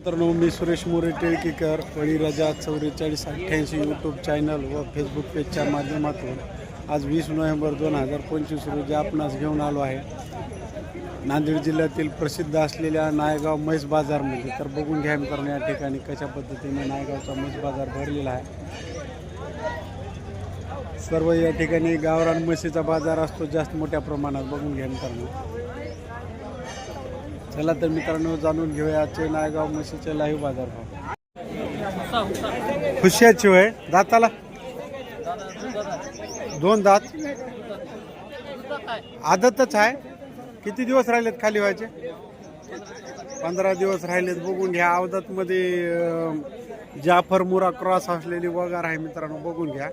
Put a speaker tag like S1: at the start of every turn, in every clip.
S1: मित्रांनो मी सुरेश मोरे टिळकीकर बळीराजा चौवेचाळीस अठ्ठ्याऐंशी यूट्यूब चॅनल व फेसबुक पेजच्या माध्यमातून आज वीस नोव्हेंबर दोन हजार पंचवीस रोजी आपणास घेऊन आलो आहे. नांदेड जिल्ह्यातील प्रसिद्ध असलेल्या नायगाव म्हैस बाजारमध्ये म्हणजे, तर बघून घ्या मित्रांनो या ठिकाणी कशा पद्धतीने नायगावचा म्हैस बाजार भरलेला आहे. सर्व या ठिकाणी गावरान म्हशीचा बाजार असतो जास्त मोठ्या प्रमाणात बघून घ्या मित्रांनो. चला तर मित्रांनो जाणून घेऊया आजचे नायगाव म्हशीचे लाईव्ह बाजार भाव खुशियाची होय दाताला? दोन दात. आदतच आहे. किती दिवस राहिलेत खाली व्हायचे? पंधरा दिवस राहिलेत. बघून घ्या. अवदतमध्ये अं, जाफर मुरा क्रॉस असलेली वगार आहे मित्रांनो. बघून घ्या.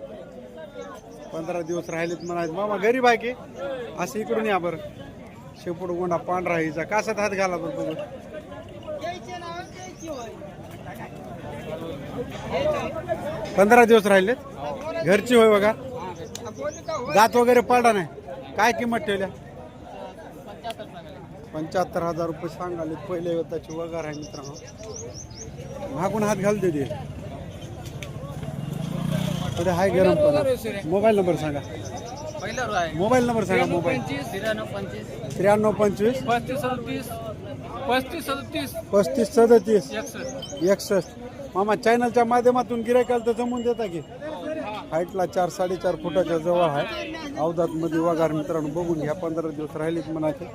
S1: पंधरा दिवस राहिलेत म्हणायचं मामा गरीब आहे की? असं इकडून या बरं. शेपूट गोंडा पांढरा हिचा. कासात हात घाला बरं बघू. पंधरा दिवस राहिलेत? घरची होय बघा. दात वगैरे पडला नाही. काय किंमत ठेवल्या? पंच्याहत्तर हजार रुपये सांगाले पहिले त्याची वगार आहे मित्रांनो. मागून हात घाल दे थोडे हाय गरम मोबाईल नंबर सांगा. मोबाईल नंबर सांगा मोबाईल. त्र्याण्णव पंचवीस.
S2: पस्तीस सदतीस. पस्तीस सदतीस.
S1: पस्तीस सदतीस.
S2: एकसष्ट.
S1: मामा चॅनलच्या माध्यमातून गिरायकाला तर जमून देता की? हाईटला चार साडेचार फुटाच्या जवळ आहे. अवधात मध्ये वगार मित्रांनो बघून घ्या. पंधरा दिवस राहिलेत म्हणायचे.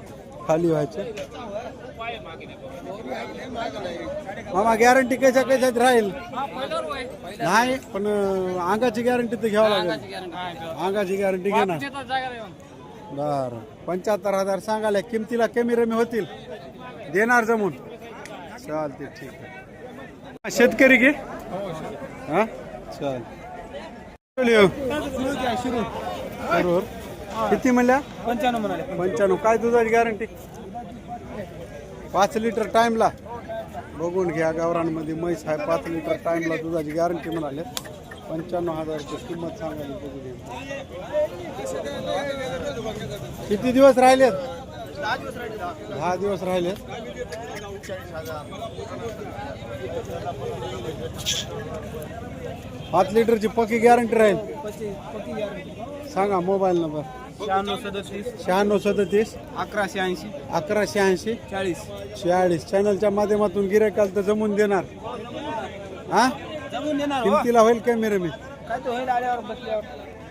S1: खाली व्हायचे. मामा गॅरंटी कशा कशात राहील? नाही पण अंगाची गॅरंटी तर घ्यावं लागेल. अंगाची गॅरंटी घेणार. बर. पंच्याहत्तर हजार सांगाले किमतीला कमी रमी होतील. देणार जमून. चालते ठीक आहे. शेतकरी घे हा? चाल. बरोबर. किती म्हणल्या?
S2: पंच्याण्णव म्हणाले.
S1: पंच्याण्णव. काय दुधाची गॅरंटी पाच लिटर टाईमला. बघून घ्या गावरांमध्ये म्हैस आहे पाच लिटर टाईमला दुधाची गॅरंटी म्हणाले पंच्याण्णव हजारची किंमत सांगायला बघून घ्या किती दिवस राहिलेत? दहा दिवस राहिलेत. पाच लिटरची पक्की गॅरंटी राहील? सांगा मोबाईल नंबर.
S2: शहाण्णव सदतीस.
S1: शहाण्णव सदतीस.
S2: अकराशे ऐंशी.
S1: अकराशे ऐंशी.
S2: चाळीस.
S1: शहाळीस चॅनलच्या माध्यमातून गिरायकाल तर जमून देणार. हा?
S2: जमून देणार
S1: किमतीला होईल कमी रमी
S2: काय तो होईल आल्यावर बसल्यावर.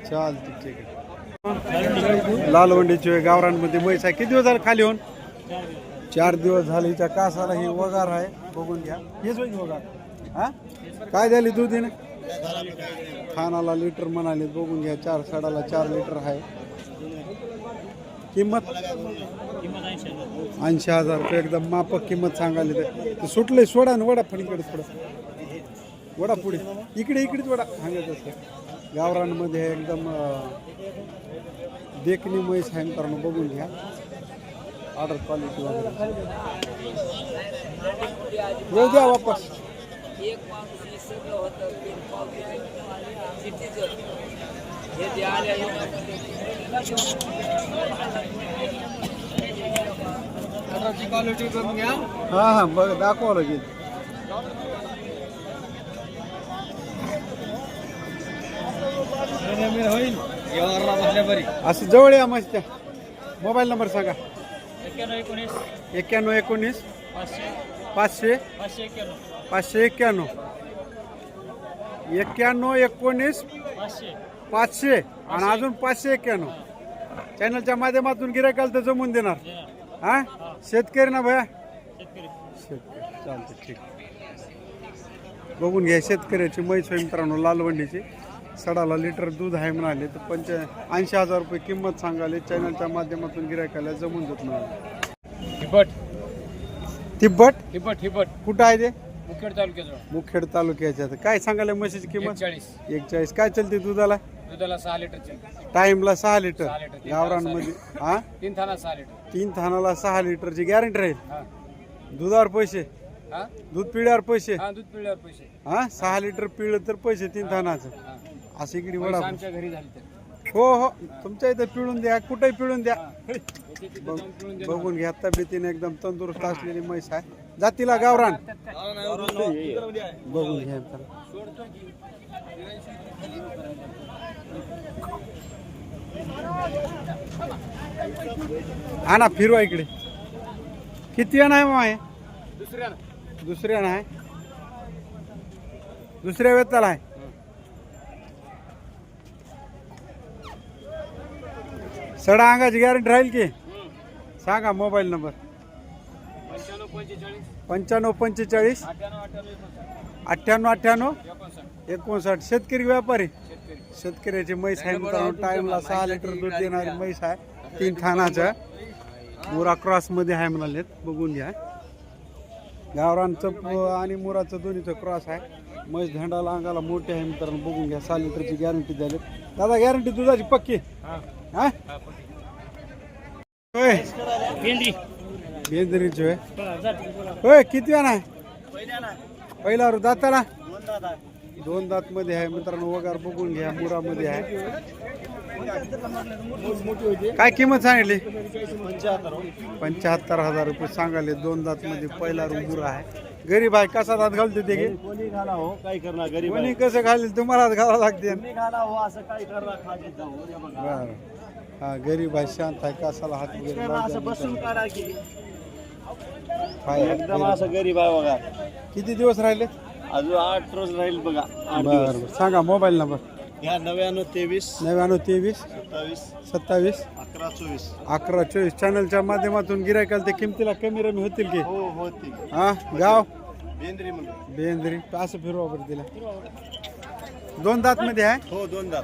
S1: चालते ठीक आहे. लालवंडीची गावरांमध्ये म्हैस आहे. किती दिवस झाले खाली होऊन? चार दिवस झाले. हिच्या कासाला ही वगार आहे. बघून घ्या. हेच होईल वगार. हा? काय झाली दूध? हिने खानाला लिटर म्हणाले. बघून घ्या. चार साडाला चार लिटर आहे. किंमत? ऐंशी हजार रुपये एकदम मापक किंमत सांगायला ते ते सुटले सोडा ना वडा फळीकडे थोडं वडा पुढे इकडे इकडेच वडा. सांगत असतं गावरांमध्ये एकदम देखणी मैस हँग करणं बघून घ्या. ऑर्डर क्वालिटी वगैरे. येऊ द्या वापस. हा हा बघ दाखवा लगेच.
S2: होईल व्यवहारला बसल्या बरी
S1: असं जवळ या मस्त. मोबाईल नंबर सांगा.
S2: एक्क्याण्णव एकोणीस.
S1: एक्क्याण्णव एकोणीस
S2: पाचशे.
S1: पाचशे
S2: पाचशे एक्क्याण्णव
S1: पाचशे एक्क्याण्णव एक्क्याण्णव एकोणीस.
S2: पाचशे
S1: पाचशे आणि अजून पाचशे एक्क्याण्णव चॅनलच्या माध्यमातून गिरायकाल तर जमून देणार. हा. शेतकरी ना भया?
S2: शेतकरी.
S1: चालतं ठीक. बघून घ्या शेतकऱ्याची म्हैस होईल मित्रांनो लालवंडीची. सडाला लिटर दूध आहे म्हणाले तर पंच ऐंशी हजार रुपये किंमत सांगाले. चॅनलच्या माध्यमातून गिरायकाला जमून देत म्हणाले.
S2: हिबट
S1: तिब्बट
S2: हिबट हिबट
S1: कुठं आहे ते?
S2: मुखेड तालुक्याजवळ.
S1: मुखेड तालुक्याच्या. काय सांगायला म्हशीची किंमत?
S2: चाळीस
S1: एक चाळीस काय चलते दुधाला?
S2: दुधाला सहा लिटरचे.
S1: टाइमला सहा लिटर. गावरांमध्ये हा?
S2: तीन थाना सहा लिटर.
S1: तीन थानाला सहा लिटरची गॅरंटी राहील?
S2: हा.
S1: दुधावर पैसे?
S2: हा?
S1: दूध पिढ्यावर पैसे?
S2: हा दूध पिळल्यावर पैसे.
S1: हा? सहा लिटर पिळलं तर पैसे तीन थानाचं.
S2: हा.
S1: असं इकडे
S2: पैसे
S1: वडा
S2: आमच्या घरी झाले तर.
S1: हो हो. तुमच्या इथं पिळून द्या कुठेही पिळून द्या. बघ-. बघून घ्या. तब्येतीने एकदम तंदुरुस्त असलेली म्हैस आहे. जातीला गावरान. बघून घ्या. चला. आणा फिरवा इकडे. किती जण आहे मग
S2: दुसऱ्या
S1: दुसऱ्या आहे दुसऱ्या वेताला आहे. सडा अंगाची गॅरंटी राहील की? सांगा मोबाईल नंबर.
S2: पंच्याण्णव पंचेचाळीस. अठ्ठ्याण्णव अठ्ठ्याण्णव एकोणसाठ.
S1: शेतकरी व्यापारी.
S2: शेतकरी.
S1: शेतकऱ्याची म्हैस आहे मित्रांनो टाइमला सहा लिटर दूध देणारी म्हैस आहे. तीन ठाणाचं मुरा क्रॉसमध्ये आहे म्हणालेत. बघून घ्या. गावरांचं आणि मुराचं दोन्हीचं क्रॉस आहे. म्हैस धंडाला अंगाला मोठी आहे मित्रांनो बघून घ्या. सहा लिटरची गॅरंटी द्याली दादा गॅरंटी दुधाची पक्की? हा. होय बेंदरीची होय. होय किती वेळा आहे? पहिला दाताला? दोन दात मध्ये आहे मित्रांनो वगार बघून घ्या मुरामध्ये आहे. काय किंमत सांगितली? पंच्याहत्तर हजार रुपये सांगाले दोन दात मध्ये पहिला मुरा आहे. गरीब आहे कसा दात घालते ते?
S3: कोणी घाला हो काय करणार गरीब
S1: कोणी कसं घालेल? तुम्हाला घालावं लागते.
S3: कोणी घाला हो हे बघा.
S1: बर. हा गरीब आहे शांत आहे कसाला हात
S3: बसून. काढा? एकदम असं गरीब आहे बघा.
S1: किती दिवस राहिले?
S3: अजून आठ रोज राहील बघा आठ
S1: बर
S3: दिवस.
S1: बर. सांगा मोबाईल नंबर.
S3: ह्या नव्याण्णव तेवीस
S1: नव्याण्णव तेवीस
S3: सत्तावीस
S1: सत्तावीस
S3: अकरा चोवीस.
S1: अकरा चोवीस. चॅनलच्या माध्यमातून गिरायकाल ते किमतीला कमी रमी होतील की?
S3: हो होती
S1: हा गाव?
S3: बेंद्री म्हणून.
S1: बेंद्री. असं फिरवा बरं तिला. दोन दात मध्ये आहे?
S3: हो दोन दात.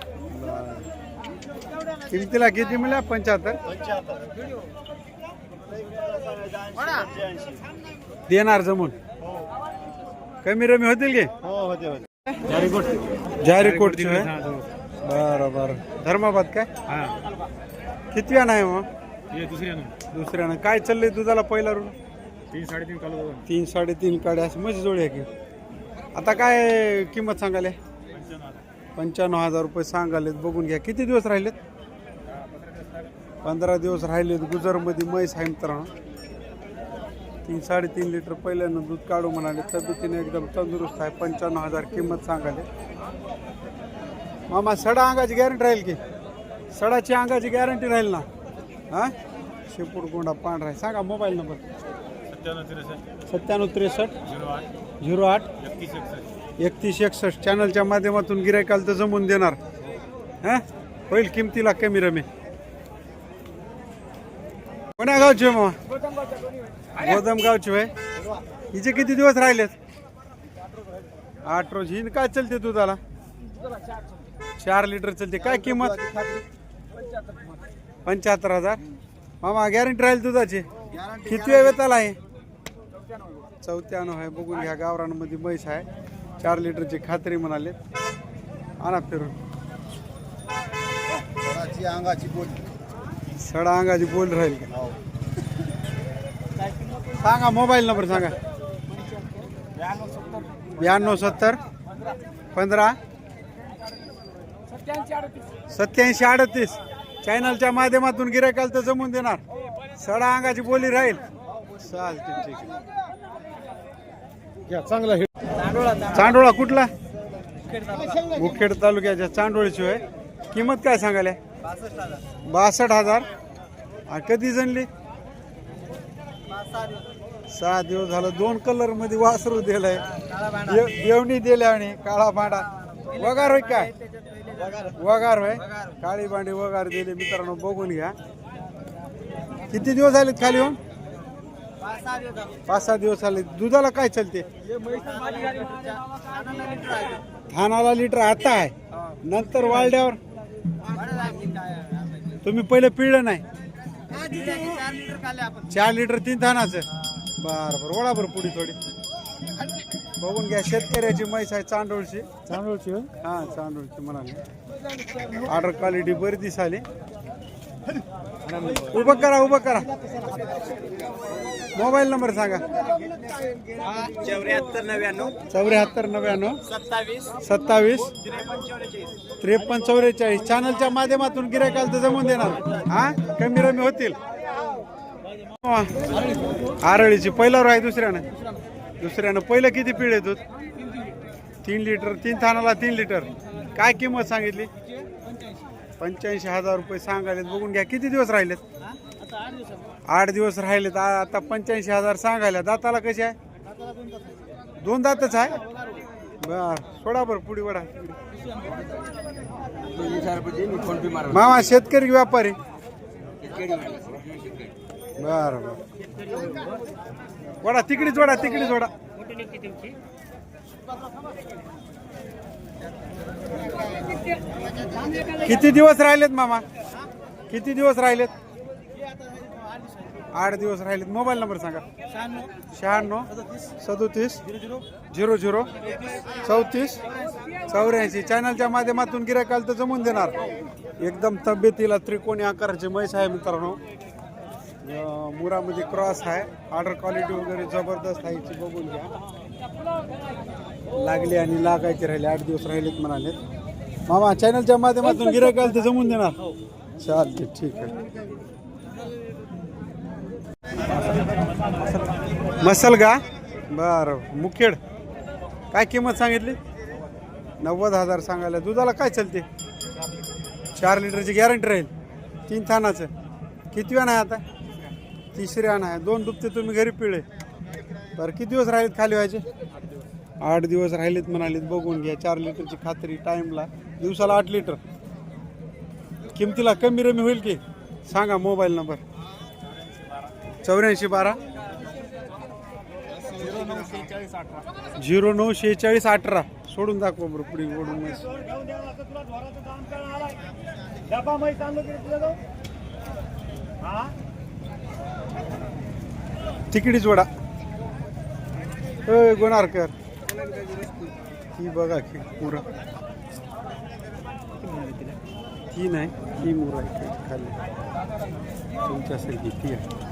S1: किमतीला किती मिळाल्या पंच्याहत्तर.
S3: पंच्याहत्तर.
S1: देणार जमून. कमी रमी होतील की?
S3: हो होते होते.
S1: जारी कोटची होय? बरं बरं. धर्माबाद काय? किती वेळा आहे मग?
S2: दुसऱ्यानं
S1: दुसऱ्यानं काय चाललंय दुधाला पहिला रू
S2: तीन साडेतीन कालो
S1: तीन साडेतीन काड्या असं मस्त जोडी आहे की? आता काय किंमत सांगाले पंच्याण्णव हजार. रुपये सांगालेत बघून घ्या. किती दिवस राहिलेत? पंधरा दिवस राहिलेत गुजरमध्ये म्हैस आहे मित्रांनो. तीन साडेतीन लिटर पहिल्यानं दूध काढू म्हणाले तब्येतीने एकदम तंदुरुस्त आहे पंच्याण्णव हजार किंमत सांगाले मामा सडा अंगाची गॅरंटी राहील की? सडाची अंगाची गॅरंटी राहील ना? हा? शेपूट गोंडा पांढरा आहे. सांगा मोबाईल नंबर
S2: सत्त्याण्णव त्रेसष्ट.
S1: सत्त्याण्णव त्रेसष्ट.
S2: झिरो आठ. एकतीस एकसष्ट.
S1: चॅनलच्या माध्यमातून गिरायकाल तर जमून देणार. हा? होईल किमतीला कमी रमे. कोण्या गावची आहे मामा गोदम गावची होय? हिचे किती दिवस राहिलेत? आठ रोज. हिन काय चलते दुधाला? चार लिटर चलते. काय किंमत? पंच्याहत्तर हजार. मामा गॅरंटी राहील दुधाची? किती वेळ वेताला आहे? चौथ्यानं आहे बघून घ्या गावरांमध्ये म्हैस आहे. चार लिटरची खात्री म्हणाले. आणा फिरून.
S3: अंगाची बोली
S1: सडा अंगाची बोल राहील का? सांगा मोबाईल नंबर सांगा. ब्याण्णव सत्तर पंधरा सत्याऐंशी अडतीस. चॅनलच्या माध्यमातून गिरायकाल तर जमून देणार. सडा अंगाची बोली राहील. चालते ठीक आहे. चांगला चांडोळा कुठला? मुखेड तालुक्याच्या चांडोळीची होय किंमत काय सांगायला? बासष्ट हजार. आणि कधी जणली? सहा दिवस झालं. दोन कलरमध्ये वासरू दिलंय. देवणी दिल्या आणि काळा भांडा. वगार होय काय? वगार होय? काळी भांडी वगार दिली. मित्रांनो बघून घ्या. किती दिवस झाले खाली होऊन पाच सहा दिवस झाले. दुधाला काय चालते? धानाला लिटर आता आहे. नंतर वाळड्यावर तुम्ही पहिले पिळलं नाही? चार लिटर तीन थानाचं. बर बर ओळा बरं पुढे थोडी. बघून घ्या शेतकऱ्याची म्हैस आहे चांडोळची चांडोळची हा चांडोळची म्हणाले. ऑर्डर क्वालिटी बरी दिसाली. उभं करा उभं करा. मोबाईल नंबर सांगा.
S3: चौऱ्याहत्तर नव्याण्णव.
S1: चौऱ्याहत्तर नव्याण्णव.
S3: सत्तावीस.
S1: सत्तावीस.
S3: त्रेपन्न चौवेचाळीस
S1: चॅनलच्या माध्यमातून गिरायकाल तर जमून देणार. हा? कमी रमी होतील. आरळीची पहिल्यावर आहे दुसऱ्यानं. दुसऱ्यानं पहिलं किती पिळे दूध? तीन लिटर. तीन थानाला तीन लिटर. काय किंमत सांगितली? पंच्याऐंशी हजार रुपये सांगायलेत. बघून घ्या किती दिवस राहिलेत? आठ दिवस राहिलेत. आ- आता पंच्याऐंशी हजार सांगायला. दाताला कशी आहे? दोन दातच आहे? बर सोडा बरं पुढे वडा मामा शेतकरी की व्यापारी? बर बर. वडा तिकडीच वडा तिकडीच वडा किती दिवस राहिलेत मामा? किती दिवस राहिलेत? आठ दिवस राहिलेत. मोबाईल नंबर सांगा. शहाण्णव सदोतीस झिरो झिरो चौतीस चौऱ्याऐंशी. चॅनलच्या माध्यमातून गिरायकाल तर जमून देणार. एकदम तब्येतीला त्रिकोणी आकाराची म्हैस आहे मित्रांनो. मुरामध्ये क्रॉस आहे. ऑर्डर क्वालिटी वगैरे जबरदस्त आहे बघून घ्या. लागली आणि लागायची राहिले. आठ दिवस राहिलेत म्हणाले मामा चॅनलच्या माध्यमातून गिरायकाल तर जमून देणार. चालते ठीक आहे. मसल का? बरं मुखेड. काय किंमत सांगितली? नव्वद हजार सांगायला. दुधाला काय चालते? चार लिटरची गॅरंटी राहील. तीन थानाचं. किती वेळ आहे आता? तिसरी आण आहे. दोन दुपते तुम्ही घरी पिळे बरं किती दिवस राहिलेत खाली व्हायचे? आठ दिवस राहिलेत म्हणालेत बघून घ्या चार लिटरची खात्री टाईमला. दिवसाला आठ लिटर. किमतीला कमी रमी होईल की? सांगा मोबाईल नंबर. चौऱ्याऐंशी बारा. झिरो नऊ शेहेचाळीस अठरा. सोडून दाखवा बरं पुढे ओढून तिकडीच वडा. होय गुणारकर. ही बघा की मुरा. ती नाही ही मुरा आहे खाली. तुमच्यासारखी ती आहे.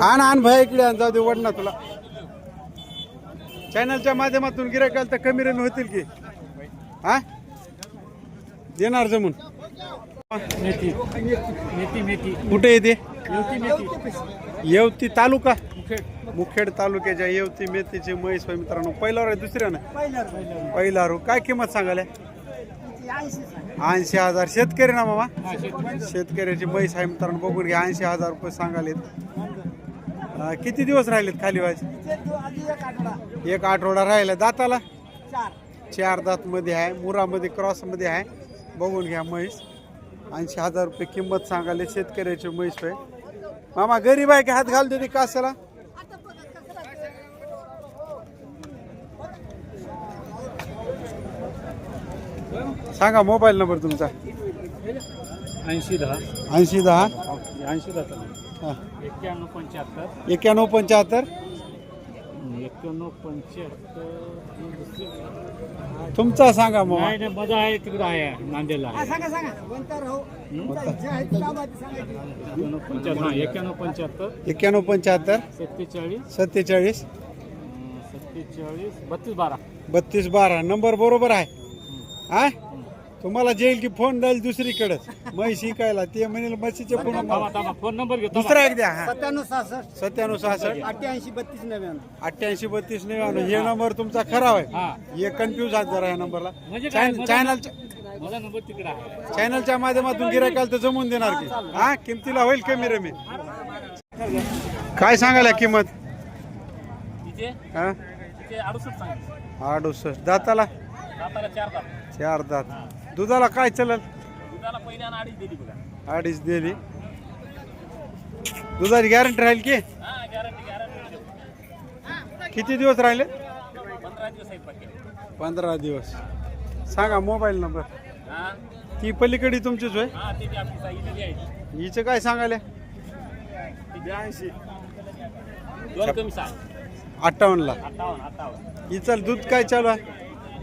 S1: आण आण भाई इकडे जाऊ दे वड ना तुला. चॅनलच्या माध्यमातून गिरायकाल तर कमी रेन होतील की. हा? देणार जमून.
S2: मेथी. मेथी मेथी.
S1: कुठे येते
S2: मेथी मेथी.
S1: येवती तालुका?
S2: मुखेड.
S1: मुखेड तालुक्याच्या येवती मेथीचे म्हैस होय मित्रांनो. पहिल्यावर आहे दुसऱ्या ना? पहिला रो काय किंमत सांगाल ऐंशी हजार. शेतकरी ना मामा? शेतकऱ्याची म्हैस आहे मित्रांनो. बघून घ्या. ऐंशी हजार रुपये सांगालेत. किती दिवस राहिलेत खाली व्हायचे एक आठवडा. राहिला. दाताला? चार. दात मध्ये आहे. मुरामध्ये क्रॉसमध्ये आहे. बघून घ्या म्हैस. ऐंशी हजार रुपये किंमत सांगाले शेतकऱ्याची म्हैस होय मामा गरीब आहे की? हात घाल देते कासाला. सांगा मोबाईल नंबर तुमचा.
S2: ऐंशी दहा.
S1: ऐंशी दहा.
S2: ऐंशी दहा. एक्क्याण्णव पंच्याहत्तर.
S1: एक्क्याण्णव पंच्याहत्तर.
S2: एक्क्याण्णव पंच्याहत्तर.
S1: तुमचा सांगा मग.
S2: नाही नाही माझा आहे तिकडं आहे नांदेडला पंच्याहत्तर एक्क्याण्णव पंच्याहत्तर.
S1: एक्क्याण्णव पंच्याहत्तर.
S2: सत्तेचाळीस.
S1: सत्तेचाळीस.
S2: सत्तेचाळीस बत्तीस बारा.
S1: बत्तीस बारा. नंबर बरोबर आहे. हा? तुम्हाला जेल की फोन द्याल दुसरीकडेच म्हैस शिकायला ते म्हणेल म्हशीचे फोन
S2: फोन नंबर घेतो.
S1: दुसरा एक द्या हा.
S3: सत्त्याण्णव सहासष्ट.
S1: सत्त्याण्णव सहासष्ट.
S3: अठ्ठ्याऐंशी बत्तीस नव्याण्णव.
S1: अठ्ठ्याऐंशी बत्तीस नव्याण्णव. हे नंबर तुमचा खरा आहे.
S2: हा.
S1: कन्फ्यूज आहे जरा या नंबरला.
S2: म्हणजे
S1: चॅनलच्या
S2: माझा नंबर तिकडे आहे.
S1: चॅनलच्या माध्यमातून गिरायकाल तर जमून देणार की. हा किमतीला होईल कमी रमी. काय सांगायला किंमत? हा?
S2: अडुसष्ट
S1: दाताला?
S2: दाताला चार दात.
S1: चार दात. दुधाला काय चलल
S2: दुधाला पहिल्या आणि अडीच दिली बघा.
S1: अडीच दिली. दुधाची गॅरंटी राहील की?
S2: हा गॅरंटी गॅरंटी
S1: किती दिवस राहिले?
S2: पंधरा दिवस
S1: पंधरा सांगा मोबाईल नंबर.
S2: हा?
S1: ती पलीकडे तुमचीच होय?
S2: हा ते आपली सांगितलेली आहे.
S1: हिचं काय सांगायला?
S2: ती ब्याऐंशी. दोन कमी सहा.
S1: अठ्ठावन्नला.
S2: अठ्ठावन्न अठ्ठावन्न.
S1: हिचं दूध काय चालू आहे?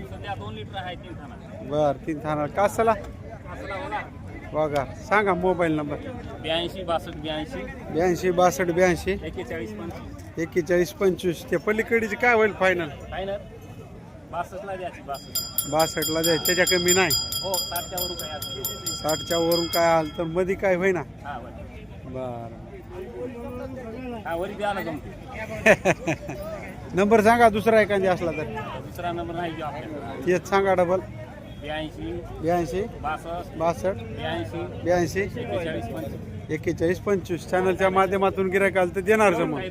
S2: सध्या दोन लिटर आहे तीन खाना.
S1: बर तीन थाना कासाला?
S2: असला होणार.
S1: बघा सांगा मोबाईल नंबर.
S2: ब्याऐंशी बासष्ट ब्याऐंशी.
S1: ब्याऐंशी बासष्ट ब्याऐंशी.
S2: एक्केचाळीस पंचवीस.
S1: एक्केचाळीस पंचवीस. ते पलीकडीचे काय होईल फायनल
S2: फायनल बासष्टला द्यायची बासष्ट.
S1: बासष्टला द्या त्याच्या कमी नाही.
S2: हो साठच्या वरून काही असं
S1: साठच्या वरून काय आलं तर मध्ये काय होईना.
S2: हा
S1: बर. नंबर सांगा दुसरा एखादी असला तर.
S2: दुसरा नंबर नाही
S1: तेच सांगा डबल
S2: ब्याऐंशी
S1: ब्याऐंशी
S2: बासष्ट
S1: बासष्ट
S2: ब्याऐंशी
S1: ब्याऐंशी
S2: एक्केचाळीस पंचवीस.
S1: चॅनलच्या माध्यमातून गिरायक आलं तर देणार जमून